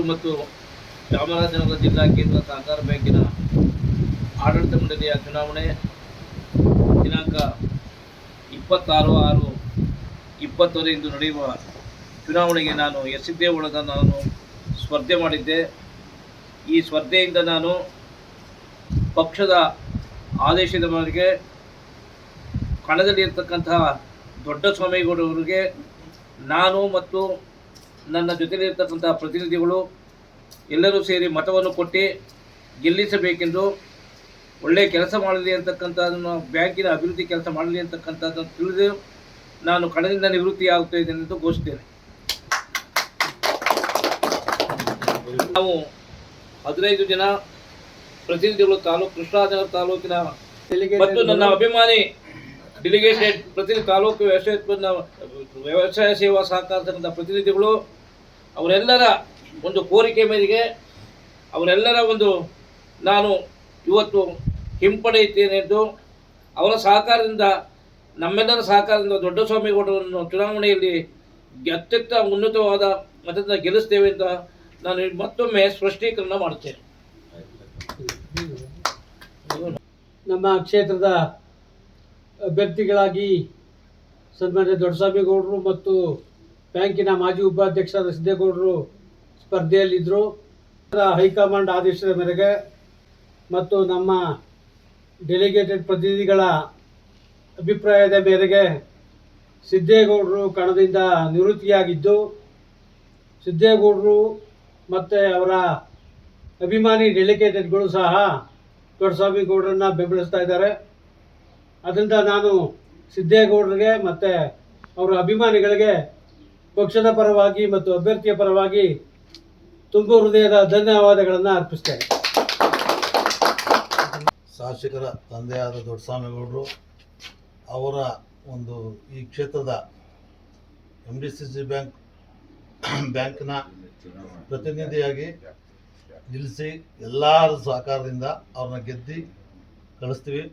ಇವತ್ತು ಚಾಮರಾಜನಗರ ಜಿಲ್ಲಾ ಕೇಂದ್ರ ಸಹಕಾರ ಬ್ಯಾಂಕಿನ ಆಡಳಿತ ಮಂಡಳಿಯ ಚುನಾವಣೆ ದಿನಾಂಕ ಇಪ್ಪತ್ತಾರು ಆರು ಇಪ್ಪತ್ತರಿಂದು ನಡೆಯುವ ಚುನಾವಣೆಗೆ ನಾನು ಎಸ್ಸಿದ್ದೇ ಒಳಗ ನಾನು ಸ್ಪರ್ಧೆ ಮಾಡಿದ್ದೆ. ಈ ಸ್ಪರ್ಧೆಯಿಂದ ನಾನು ಪಕ್ಷದ ಆದೇಶದ ಮೇರೆಗೆ ಕಣದಲ್ಲಿ ಇರ್ತಕ್ಕಂತಹ ದೊಡ್ಡ ಸ್ವಾಮಿಗೌಡವರಿಗೆ ನಾನು ಮತ್ತು ನನ್ನ ಜೊತೆಯಲ್ಲಿರ್ತಕ್ಕಂಥ ಪ್ರತಿನಿಧಿಗಳು ಎಲ್ಲರೂ ಸೇರಿ ಮತವನ್ನು ಕೊಟ್ಟು ಗೆಲ್ಲಿಸಬೇಕೆಂದು ಒಳ್ಳೆಯ ಕೆಲಸ ಮಾಡಲಿ ಅಂತಕ್ಕಂಥದ್ದನ್ನು ಬ್ಯಾಂಕಿನ ಅಭಿವೃದ್ಧಿ ಕೆಲಸ ಮಾಡಲಿ ಅಂತಕ್ಕಂಥದ್ದನ್ನು ತಿಳಿದು ನಾನು ಕಣದಿಂದ ನಿವೃತ್ತಿ ಆಗ್ತಾ ಇದ್ದೇನೆ ಎಂದು ಘೋಷಿಸ್ತೇನೆ. ನಾವು ಹದಿನೈದು ಜನ ಪ್ರತಿನಿಧಿಗಳು ತಾಲೂಕು ಕೃಷ್ಣರಾಜನಗರ ತಾಲೂಕಿನ ಮತ್ತು ನನ್ನ ಅಭಿಮಾನಿ ಡೆಲಿಗೇಟೆಡ್ ಪ್ರತಿನಿಧಿ ತಾಲೂಕು ವ್ಯವಸಾಯ ಉತ್ಪನ್ನ ವ್ಯವಸಾಯ ಸೇವಾ ಸಹಕಾರ ಸಂಘದ ಪ್ರತಿನಿಧಿಗಳು ಅವರೆಲ್ಲರ ಒಂದು ಕೋರಿಕೆ ಮೇರೆಗೆ ಅವರೆಲ್ಲರ ಒಂದು ನಾನು ಇವತ್ತು ಹಿಂಪಡೆಯುತ್ತೇನೆ ಎಂದು ಅವರ ಸಹಕಾರದಿಂದ, ನಮ್ಮೆಲ್ಲರ ಸಹಕಾರದಿಂದ ದೊಡ್ಡ ಸ್ವಾಮಿಗೌಡರನ್ನು ಚುನಾವಣೆಯಲ್ಲಿ ಅತ್ಯಂತ ಉನ್ನತವಾದ ಮತದಿಂದ ಗೆಲ್ಲಿಸ್ತೇವೆ ಅಂತ ನಾನು ಮತ್ತೊಮ್ಮೆ ಸ್ಪಷ್ಟೀಕರಣ ಮಾಡುತ್ತೇನೆ. ನಮ್ಮ ಕ್ಷೇತ್ರದ ಅಭ್ಯರ್ಥಿಗಳಾಗಿ ಸನ್ಮಾನ್ಯ ದೊಡ್ಡಸ್ವಾಮಿಗೌಡರು ಮತ್ತು ಬ್ಯಾಂಕಿನ ಮಾಜಿ ಉಪಾಧ್ಯಕ್ಷರಾದ ಸಿದ್ದೇಗೌಡರು ಸ್ಪರ್ಧೆಯಲ್ಲಿದ್ದರು ಹೈಕಮಾಂಡ್ ಆದೇಶದ ಮೇರೆಗೆ ಮತ್ತು ನಮ್ಮ ಡೆಲಿಗೇಟೆಡ್ ಪ್ರತಿನಿಧಿಗಳ ಅಭಿಪ್ರಾಯದ ಮೇರೆಗೆ ಸಿದ್ದೇಗೌಡರು ಕಣದಿಂದ ನಿವೃತ್ತಿಯಾಗಿದ್ದು, ಸಿದ್ದೇಗೌಡರು ಮತ್ತು ಅವರ ಅಭಿಮಾನಿ ಡೆಲಿಗೇಟೆಡ್ಗಳು ಸಹ ದೊಡ್ಡಸ್ವಾಮಿ ಗೌಡರನ್ನ ಬೆಂಬಲಿಸ್ತಾ ಇದ್ದಾರೆ. ಅದರಿಂದ ನಾನು ಸಿದ್ದೇಗೌಡರಿಗೆ ಮತ್ತು ಅವರ ಅಭಿಮಾನಿಗಳಿಗೆ ಪಕ್ಷದ ಪರವಾಗಿ ಮತ್ತು ಅಭ್ಯರ್ಥಿಯ ಪರವಾಗಿ ತುಂಬ ಹೃದಯದ ಧನ್ಯವಾದಗಳನ್ನು ಅರ್ಪಿಸ್ತೇನೆ. ಶಾಸಕರ ತಂದೆಯಾದ ದೊಡ್ಡಸ್ವಾಮಿಗೌಡರು ಅವರ ಒಂದು ಈ ಕ್ಷೇತ್ರದ M D C C bank ಬ್ಯಾಂಕ್ನ ಪ್ರತಿನಿಧಿಯಾಗಿ ನಿಲ್ಲಿಸಿ ಎಲ್ಲರ ಸಹಕಾರದಿಂದ ಅವ್ರನ್ನ ಗೆದ್ದಿ ಕಳಿಸ್ತೀವಿ.